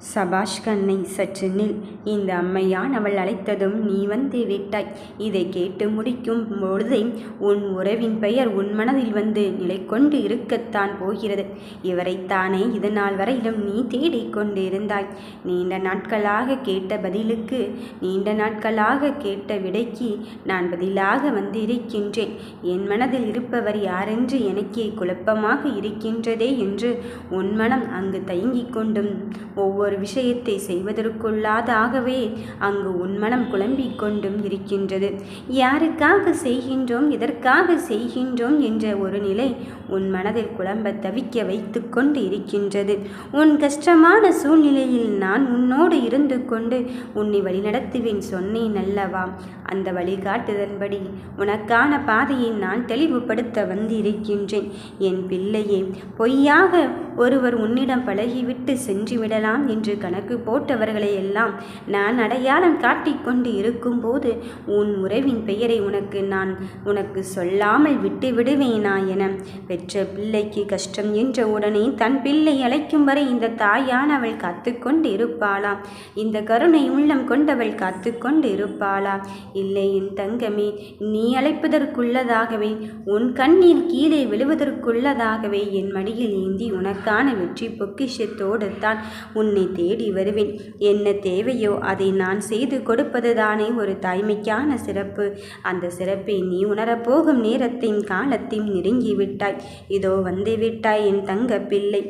சபாஷ் கண்ணை சற்று நில். இந்த அம்மையான் அவள் அழைத்ததும் நீ வந்து விட்டாய். இதை கேட்டு முடிக்கும் பொழுதே உன் உறவின் பெயர் உன் மனதில் வந்து நிலை கொண்டு இருக்கத்தான் போகிறது. இவரைத்தானே இது நாள் வரையிலும் நீ தேடிக் கொண்டிருந்தாய். நீண்ட நாட்களாக கேட்ட பதிலுக்கு நீண்ட நாட்களாக கேட்ட விடைக்கு நான் பதிலாக வந்திருக்கின்றேன். என் மனதில் இருப்பவர் யாரென்று எனக்கே குழப்பமாக இருக்கின்றதே என்று உன் மனம் அங்கு தயங்கிக் கொண்டும். ஒவ்வொரு விஷயத்தை செய்வதற்குள்ளாதாகவே அங்கு உன் மனம் குழம்பிக் கொண்டும் இருக்கின்றது. யாருக்காக செய்கின்றோம் எதற்காக செய்கின்றோம் என்ற ஒரு நிலை உன் மனதில் குழம்ப தவிக்க வைத்து கொண்டு இருக்கின்றது. உன் கஷ்டமான சூழ்நிலையில் நான் உன்னோடு இருந்து கொண்டு உன்னை வழிநடத்துவேன் சொன்னேன் அல்லவா? அந்த வழிகாட்டுதன்படி உனக்கான பாதையை நான் தெளிவுபடுத்த வந்திருக்கின்றேன். என் பிள்ளையே பொய்யாக ஒருவர் உன்னிடம் பழகிவிட்டு சென்றுவிடலாம் என்று என்று கணக்கு போட்டவர்களை எல்லாம் நான் அடையாளம் காட்டிக்கொண்டு இருக்கும்போது உன் உறவின் பெயரை உனக்கு நான் உனக்கு சொல்லாமல் விட்டு விடுவேனா என பெற்ற பிள்ளைக்கு கஷ்டம் என்ற உடனே தன் பிள்ளை அழைக்கும் வரை இந்த தாயானவள் அவள் காத்துக்கொண்டு இருப்பாளாம் இந்த கருணை உள்ளம் கொண்டவள் காத்துக்கொண்டு இருப்பாளா? இல்லை என் தங்கமே நீ அழைப்பதற்குள்ளதாகவே உன் கண்ணீர் கீழே விழுவதற்குள்ளதாகவே என் மடியில் ஏந்தி உனக்கான வெற்றி பொக்கிஷத்தோடு தான் உன்னை தேடி வருவேன். என்ன தேவையோ அதை நான் செய்து கொடுப்பதுதானே ஒரு தாய்மைக்கான சிறப்பு. அந்த சிறப்பை நீ உணரப்போகும் நேரத்தையும் காலத்தையும் நெருங்கிவிட்டாய். இதோ வந்து விட்டாய் என் தங்க பிள்ளை.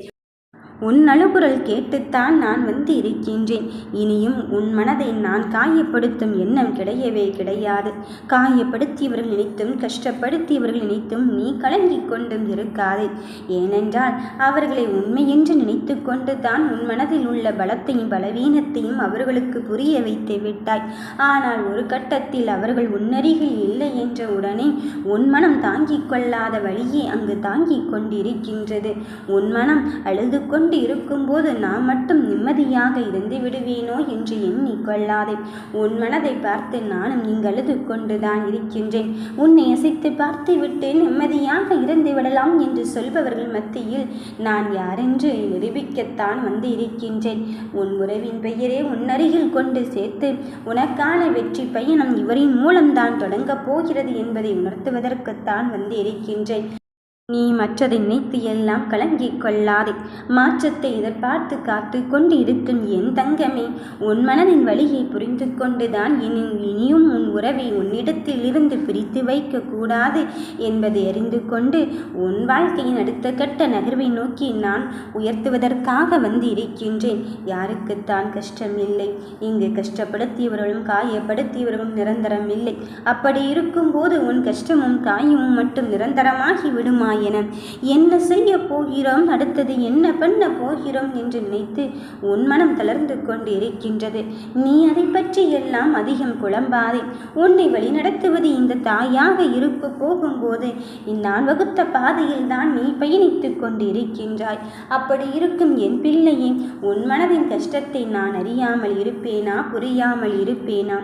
உன் அழுகுரல் கேட்டுத்தான் நான் வந்து இருக்கின்றேன் இனியும் உன் மனதை நான் காயப்படுத்தும் எண்ணம் கிடையவே கிடையாது. காயப்படுத்தியவர்கள் நினைத்தும் கஷ்டப்படுத்தியவர்கள் நினைத்தும் நீ கலங்கிக் கொண்டும் இருக்காதே. ஏனென்றால் அவர்களை உண்மையென்று நினைத்து கொண்டு தான் உன் மனதில் உள்ள பலத்தையும் பலவீனத்தையும் அவர்களுக்கு புரிய வைத்து விட்டாய். ஆனால் ஒரு கட்டத்தில் அவர்கள் உன்னருகில் இல்லை என்ற உடனே உன் மனம் தாங்கிக் கொள்ளாத வழியே அங்கு தாங்கிக் கொண்டிருக்கின்றது. உன் மனம் அழுது கொண்டு கொண்டு இருக்கும்போது நான் மட்டும் நிம்மதியாக இருந்து விடுவேனோ என்று எண்ணிக்கொள்ளாதே உன் மனதை பார்த்து நானும் நீங்களது கொண்டுதான் இருக்கின்றேன். உன்னை அசைத்து பார்த்து விட்டு நிம்மதியாக இருந்து விடலாம் என்று சொல்பவர்கள் மத்தியில் நான் யாரென்று நிரூபிக்கத்தான் வந்து இருக்கின்றேன். உன் உறவின் பெயரே உன்னருகில் கொண்டு சேர்த்து உனக்கான வெற்றி பயணம் இவரின் மூலம்தான் தொடங்கப் போகிறது என்பதை உணர்த்துவதற்குத்தான் வந்து இருக்கின்றேன். நீ மற்றதை நினைத்து எல்லாம் கலங்கிக் கொள்ளாதே. மாற்றத்தை எதிர்பார்த்து காத்து கொண்டு இருக்கும் என் தங்கமே உன் மனதின் வழியை புரிந்து கொண்டுதான் இனி இனியும் உன் உறவை உன்னிடத்தில் இருந்து பிரித்து வைக்க கூடாது என்பதை அறிந்து கொண்டு உன் வாழ்க்கையின் அடுத்த கட்ட நகர்வை நோக்கி நான் உயர்த்துவதற்காக வந்து இருக்கின்றேன். யாருக்குத்தான் கஷ்டம் இல்லை. இங்கு கஷ்டப்படுத்தியவர்களும் காயப்படுத்தியவர்களும் நிரந்தரம் இல்லை. அப்படி இருக்கும்போது உன் கஷ்டமும் காயமும் மட்டும் நிரந்தரமாகி விடுமாய் என என்ன செய்ய போகிறோம்? அடுத்தது என்ன பண்ண போகிறோம்? என்று நினைத்து உன் மனம் தளர்ந்து கொண்டு இருக்கின்றது நீ அதை பற்றி எல்லாம் அதிகம் குழம்பாதே. உன்னை வழிநடத்துவது இந்த தாயாக இருப்பு போகும்போது நான் வகுத்த பாதையில் தான் நீ பயணித்துக் கொண்டு இருக்கின்றாய் அப்படி இருக்கும் என் பிள்ளையே உன் மனதின் கஷ்டத்தை நான் அறியாமல் இருப்பேனா? புரியாமல் இருப்பேனா?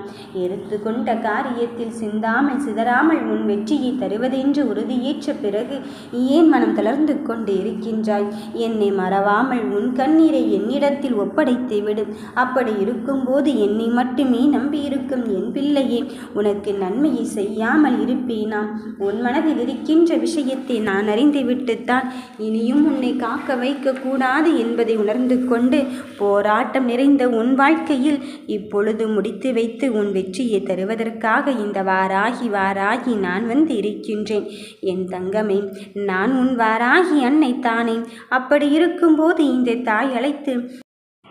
எடுத்து கொண்ட காரியத்தில் சிந்தாமல் சிதறாமல் உன் வெற்றியை தருவதென்று உறுதியேற்ற பிறகு ஏன் மனம் தளர்ந்து கொண்டு இருக்கின்றாய்? என்னை மறவாமல் உன் கண்ணீரை என்னிடத்தில் ஒப்படைத்து விடும் அப்படி இருக்கும்போது என்னை மட்டுமே நம்பியிருக்கும் என் பிள்ளையே உனக்கு நன்மையை செய்யாமல் இருப்பேனா? உன் மனதில் இருக்கின்ற விஷயத்தை நான் அறிந்துவிட்டுத்தான் இனியும் உன்னை காக்க வைக்கக்கூடாது என்பதை உணர்ந்து கொண்டு போராட்டம் நிறைந்த உன் வாழ்க்கையில் இப்பொழுது முடித்து வைத்து உன் வெற்றியை தருவதற்காக இந்த வாராகி வாராகி நான் வந்து இருக்கின்றேன். என் தங்கமே நான் உன் வாராகி அன்னை தானே அப்படி இருக்கும்போது இந்த தாய் அழைத்து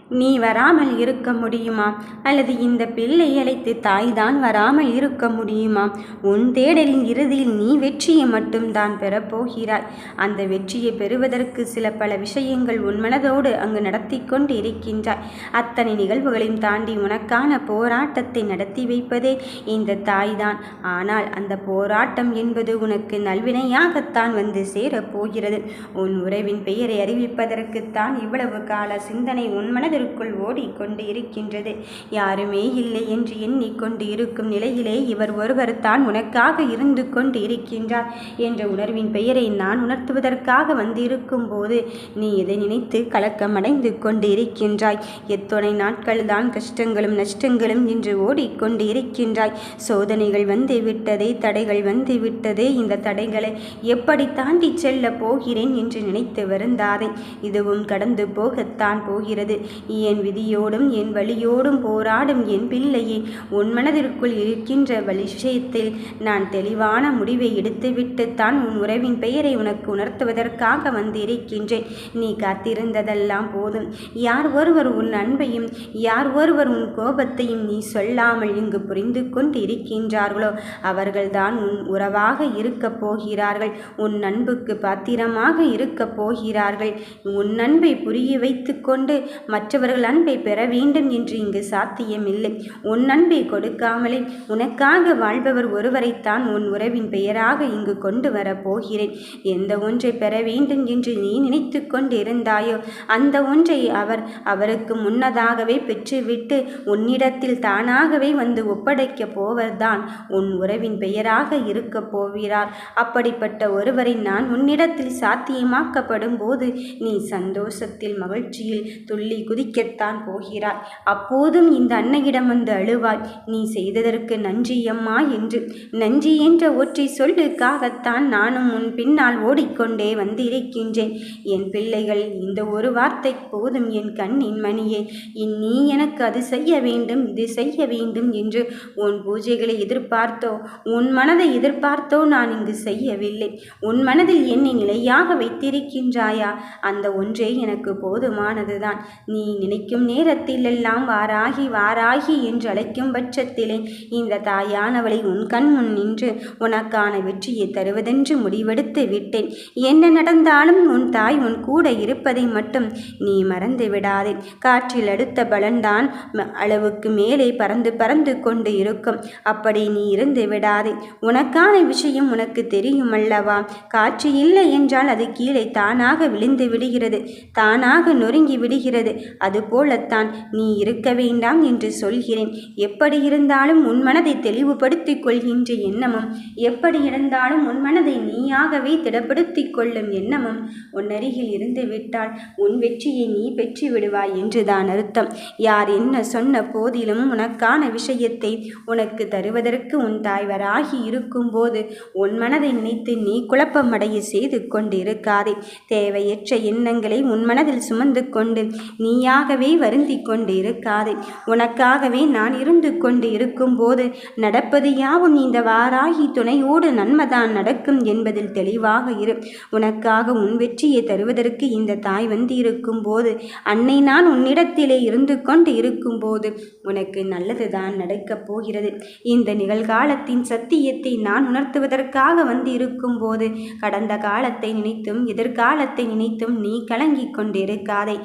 நீ வராமல் இருக்க முடியுமா? அல்லது இந்த பிள்ளை அழைத்து தாய்தான் வராமல் இருக்க முடியுமா? உன் தேடலின் இறுதியில் நீ வெற்றியை மட்டும்தான் பெறப்போகிறாய் அந்த வெற்றியை பெறுவதற்கு சில பல விஷயங்கள் உன் மனதோடு அங்கு நடத்தி கொண்டு இருக்கின்றாய் அத்தனை நிகழ்வுகளையும் தாண்டி உனக்கான போராட்டத்தை நடத்தி வைப்பதே இந்த தாய்தான். ஆனால் அந்த போராட்டம் என்பது உனக்கு நல்வினையாகத்தான் வந்து சேரப்போகிறது உன் உறவின் பெயரை அறிவிப்பதற்குத்தான் இவ்வளவு கால சிந்தனை உன் மனதில் மனதிற்குள் ஓடிக்கொண்டு இருக்கின்றது யாருமே இல்லை என்று எண்ணிக்கொண்டு இருக்கும் நிலையிலே இவர் ஒருவர் தான் உனக்காக இருந்து கொண்டு இருக்கின்றார் என்ற உணர்வின் பெயரை நான் உணர்த்துவதற்காக வந்திருக்கும் போது நீ இதை நினைத்து கலக்கமடைந்து கொண்டு இருக்கின்றாய் எத்தனை நாட்கள் தான் கஷ்டங்களும் நஷ்டங்களும் என்று ஓடிக்கொண்டு இருக்கின்றாய் சோதனைகள் வந்து விட்டதே தடைகள் வந்து விட்டதே இந்த தடைகளை எப்படி தாண்டி செல்ல போகிறேன் என்று நினைத்து வருந்தாதே. இதுவும் கடந்து போகத்தான் போகிறது. என் விதியோடும் என் வழியோடும் போராடும் என் பிள்ளையே. உன் மனதிற்குள் இருக்கின்ற விஷயத்தில் நான் தெளிவான முடிவை எடுத்துவிட்டுத்தான் உன் உறவின் பெயரை உனக்கு உணர்த்துவதற்காக வந்திருக்கின்றேன். நீ காத்திருந்ததெல்லாம் போதும். யார் ஒருவர் உன் அன்பையும் யார் ஒருவர் உன் கோபத்தையும் நீ சொல்லாமல் இங்கு புரிந்து கொண்டு இருக்கின்றார்களோ அவர்கள்தான் உன் உறவாக இருக்கப் போகிறார்கள். உன் அன்புக்கு பாத்திரமாக இருக்கப் போகிறார்கள். உன் அன்பை புரிய வைத்து கொண்டு மற்றவர்கள் அன்பை பெற வேண்டும் என்று இங்கு சாத்தியமில்லை. உன் அன்பை கொடுக்காமலே உனக்காக வாழ்பவர் ஒருவரைத்தான் உன் உறவின் பெயராக இங்கு கொண்டு வரப்போகிறேன் எந்த ஒன்றை பெற வேண்டும் என்று நீ நினைத்து கொண்டிருந்தாயோ அந்த ஒன்றை அவர் அவருக்கு முன்னதாகவே பெற்றுவிட்டு உன்னிடத்தில் தானாகவே வந்து ஒப்படைக்கப் போவர்தான் உன் உறவின் பெயராக இருக்கப் போகிறார். அப்படிப்பட்ட ஒருவரை நான் உன்னிடத்தில் சாத்தியமாக்கப்படும் போது நீ சந்தோஷத்தில் மகிழ்ச்சியில் துள்ளி குதி குதிக்கத்தான் போகிறாய். அப்போதும் இந்த அன்னையிடம் வந்து அழுவாய். நீ செய்ததற்கு நன்றி அம்மா என்று. நன்றி என்ற ஒற்றை சொல்லுக்காகத்தான் நானும் உன் பின்னால் ஓடிக்கொண்டே வந்திருக்கின்றேன். என் பிள்ளைகள் இந்த ஒரு வார்த்தை போதும் என் கண்ணின் மணியே. நீ எனக்கு அது செய்ய வேண்டும் இது செய்ய வேண்டும் என்று உன் பூஜைகளை எதிர்பார்த்தோ உன் மனதை எதிர்பார்த்தோ நான் இங்கு செய்யவில்லை. உன் மனதில் என்னை நிலையாக வைத்திருக்கின்றாயா? அந்த ஒன்றே எனக்கு போதுமானதுதான். நீ நினைக்கும் நேரத்திலெல்லாம் வாராகி வாராகி என்று அழைக்கும் பட்சத்திலே இந்த தாயானவளை உன் கண் முன் நின்று உனக்கான வெற்றியை தருவதென்று முடிவெடுத்து விட்டேன். என்ன நடந்தாலும் உன் தாய் உன் கூட இருப்பதை மட்டும் நீ மறந்து விடாதே. காற்றில் அடுத்த பலன்தான் அளவுக்கு மேலே பறந்து பறந்து கொண்டு இருக்கும். அப்படி நீ இருந்து விடாதே. உனக்கான விஷயம் உனக்கு தெரியும் அல்லவா காற்று இல்லை என்றால் அது கீழே தானாக விழுந்து விடுகிறது. தானாக நொறுங்கி விடுகிறது. அதுபோலத்தான் நீ இருக்க வேண்டாம் என்று சொல்கிறேன். எப்படி இருந்தாலும் உன் மனதை தெளிவுபடுத்திக் கொள்கின்ற எண்ணமும் எப்படி இருந்தாலும் உன் மனதை நீயாகவே திடப்படுத்திக் கொள்ளும் எண்ணமும் உன் அருகில் இருந்து விட்டால் உன் வெற்றியை நீ பெற்று விடுவாய் என்றுதான் அர்த்தம். யார் என்ன சொன்ன போதிலும் உனக்கான விஷயத்தை உனக்கு தருவதற்கு உன் தாய்வராகி இருக்கும்போது உன் மனதை நினைத்து நீ குழப்பமடைய செய்து கொண்டு இருக்காதே தேவையற்ற எண்ணங்களை உன் மனதில் சுமந்து கொண்டு நீயா நீயாகவே வருந்தி கொண்டிருக்காதே. உனக்காகவே நான் இருந்து கொண்டு இருக்கும்போது நடப்பது யாவும் இந்த வாராகி துணையோடு நன்மைதான் நடக்கும் என்பதில் தெளிவாக இரு. உனக்காக உன் வெற்றியை தருவதற்கு இந்த தாய் வந்து இருக்கும்போது அன்னை நான் உன்னிடத்திலே இருந்து கொண்டு இருக்கும்போது உனக்கு நல்லதுதான் நடக்கப் போகிறது. இந்த நிகழ்காலத்தின் சத்தியத்தை நான் உணர்த்துவதற்காக வந்து இருக்கும்போது கடந்த காலத்தை நினைத்தும் எதிர்காலத்தை நினைத்தும் நீ கலங்கி கொண்டிருக்காதே.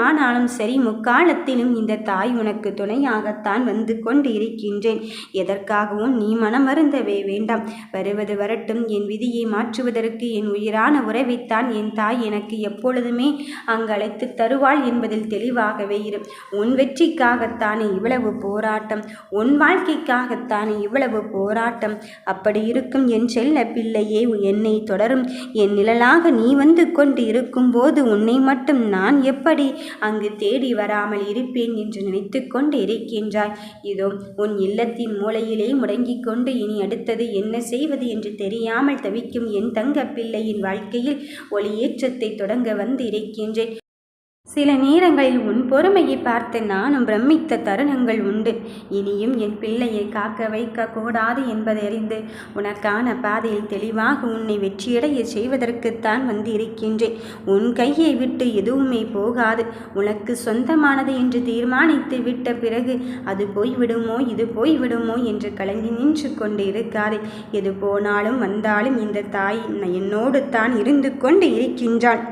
ஆனாலும் சரி முக்காலத்திலும் இந்த தாய் உனக்கு துணையாகத்தான் வந்து கொண்டு இருக்கின்றேன் எதற்காகவும் நீ மனமருந்தவே வேண்டாம். வருவது வரட்டும். என் விதியை மாற்றுவதற்கு என் உயிரான உறவைத்தான் என் தாய் எனக்கு எப்பொழுதுமே அங்கழைத்து தருவாள் என்பதில் தெளிவாகவே இரு. உன் வெற்றிக்காகத்தானே இவ்வளவு போராட்டம். உன் வாழ்க்கைக்காகத்தானே இவ்வளவு போராட்டம். அப்படி இருக்கும் என் செல்ல பிள்ளையே என்னை தொடரும். என் நிழலாக நீ வந்து கொண்டு இருக்கும்போது உன்னை மட்டும் நான் எப்படி அங்கு தேடி வராமல் இருப்பேன் என்று நினைத்து கொண்டு இருக்கின்றாய். இதோ உன் இல்லத்தின் மூலையிலே முடங்கிக் கொண்டு இனி அடுத்தது என்ன செய்வது என்று தெரியாமல் தவிக்கும் என் தங்க பிள்ளையின் வாழ்க்கையில் ஒளியேற்றத்தை தொடங்க வந்து இருக்கின்றேன் சில நேரங்களில் உன் பொறுமையை பார்த்து நானும் பிரமித்த தருணங்கள் உண்டு. இனியும் என் பிள்ளையை காக்க வைக்க கூடாது என்பதை அறிந்து உனக்கான பாதையில் தெளிவாக உன்னை வெற்றியடைய செய்வதற்குத்தான் வந்து இருக்கின்றேன் உன் கையை விட்டு எதுவுமே போகாது. உனக்கு சொந்தமானது என்று தீர்மானித்து விட்ட பிறகு அது போய்விடுமோ இது போய்விடுமோ என்று கலங்கி நின்று கொண்டு இருக்காதே. எது போனாலும் வந்தாலும் இந்த தாய் என்னோடு தான் இருந்து கொண்டு இருக்கின்றாள்.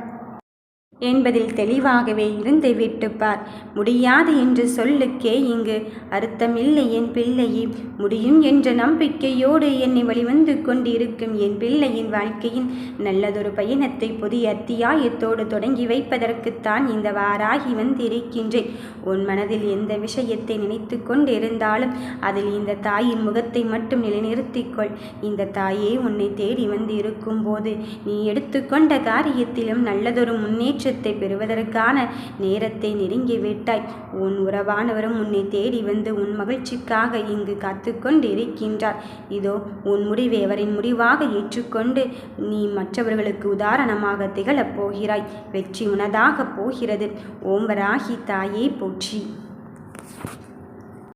என்பதில் தெளிவாகவே இருந்து விட்டுப்பார். முடியாது என்று சொல்லுக்கே இங்கு. அர்த்தமில்லை என் பிள்ளையே. முடியும் என்ற நம்பிக்கையோடு என்னை வழிவந்து கொண்டிருக்கும் என் பிள்ளையின் வாழ்க்கையின் நல்லதொரு பயணத்தை புதிய அத்தியாயத்தோடு தொடங்கி வைப்பதற்குத்தான் இந்த வாராகி வந்திருக்கின்றேன். உன் மனதில் எந்த விஷயத்தை நினைத்து கொண்டிருந்தாலும் அதில் இந்த தாயின் முகத்தை மட்டும் நிலைநிறுத்திக்கொள். இந்த தாயே உன்னை தேடி வந்து இருக்கும்போது நீ எடுத்துக்கொண்ட காரியத்திலும் நல்லதொரு முன்னேற்ற மோட்சத்தை பெறுவதற்கான நேரத்தை நெருங்கிவிட்டாய் உன் உறவானவரும் உன்னை தேடி வந்து உன் மகிழ்ச்சிக்காக இங்கு காத்து இருக்கின்றார் இதோ உன் முடிவை அவரின் முடிவாக ஏற்றுக்கொண்டு நீ மற்றவர்களுக்கு உதாரணமாக திகழப் போகிறாய். வெற்றி உனதாக போகிறது. ஓம்பராகி தாயே போற்றி.